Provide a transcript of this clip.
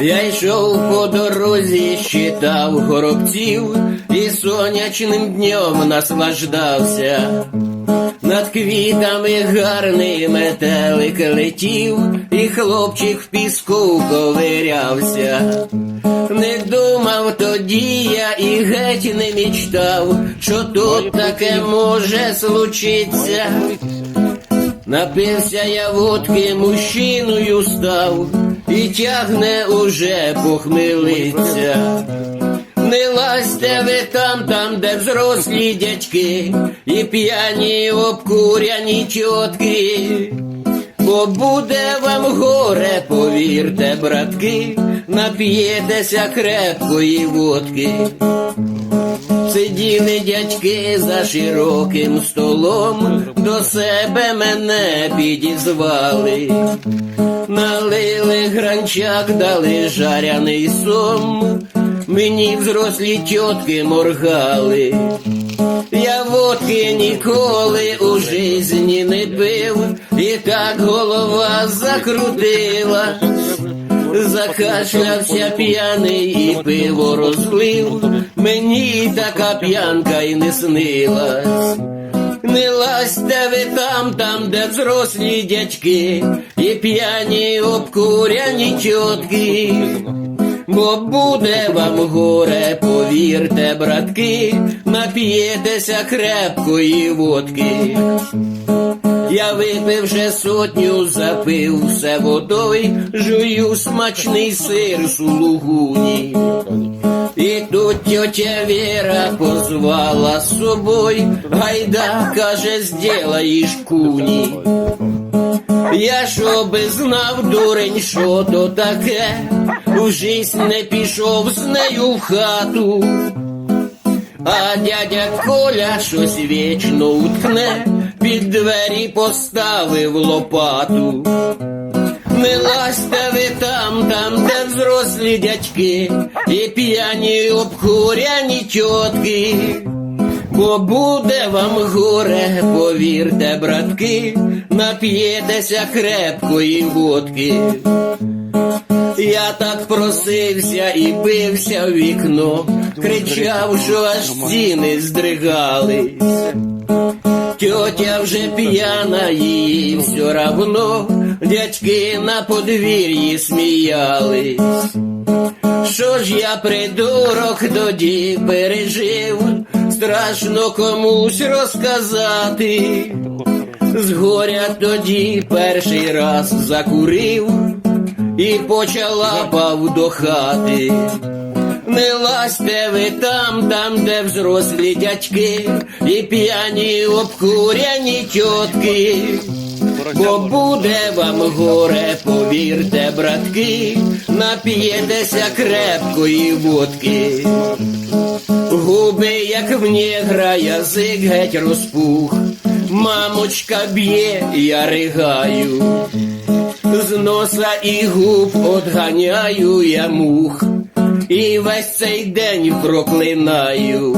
Я йшов по дорозі, щитав горобців і сонячним днем наслаждався. Над квітами гарний метелик летів, і хлопчик в піску ковирявся. Не думав тоді я і геть не мічтав, що тут таке може случиться. Напився я водки, мужчиною став, і тягне уже похмелиться. Не лазьте ви там, там, де взрослі дядьки, і п'яні обкуряні тітки. Бо буде вам горе, повірте, братки, нап'єтеся крепкої водки. Сиділи дядьки за широким столом, до себе мене підізвали, налили гранчак, дали жаряний сом, мені взрослі тітки моргали. Я водки ніколи у житті не пив, і так голова закрутила. Закашлявся п'яний і пиво розлив, мені така п'янка й не снилась. Не лазьте ви там, там, де взрослі дядьки, і п'яні обкуряні тітки. Бо буде вам горе, повірте, братки, нап'єтеся крепкої водки. Я випив сотню, запив все водой, жую смачний сир сулугуні. І тут тьотя Віра позвала з собою, гайда, каже, зділаєш куні. Я що би знав, дурень, що то таке, у жизнь не пішов з нею в хату. А дядя Коля щось вічно уткне, під двері поставив лопату. Лазьте ви там, там, де взрослі дядьки, і п'яні обкуряні тітки. Бо буде вам горе, повірте, братки, нап'єтеся крепкої водки. Я так просився і бився в вікно, кричав, що аж стіни здригались. Тьотя вже п'яна, їй все равно, дядьки на подвір'ї сміялись. Що ж я придурок тоді пережив, страшно комусь розказати. З горя тоді перший раз закурив і почалапав до хати. Не лазьте ви там, там, де взрослі дядьки, і п'яні обкуряні тітки. Бо буде вам горе, повірте, братки, нап'єтеся крепкої водки. Губи, як в негра, язик геть розпух, мамочка б'є, я ригаю, з носа і губ одганяю я мух, і весь цей день проклинаю.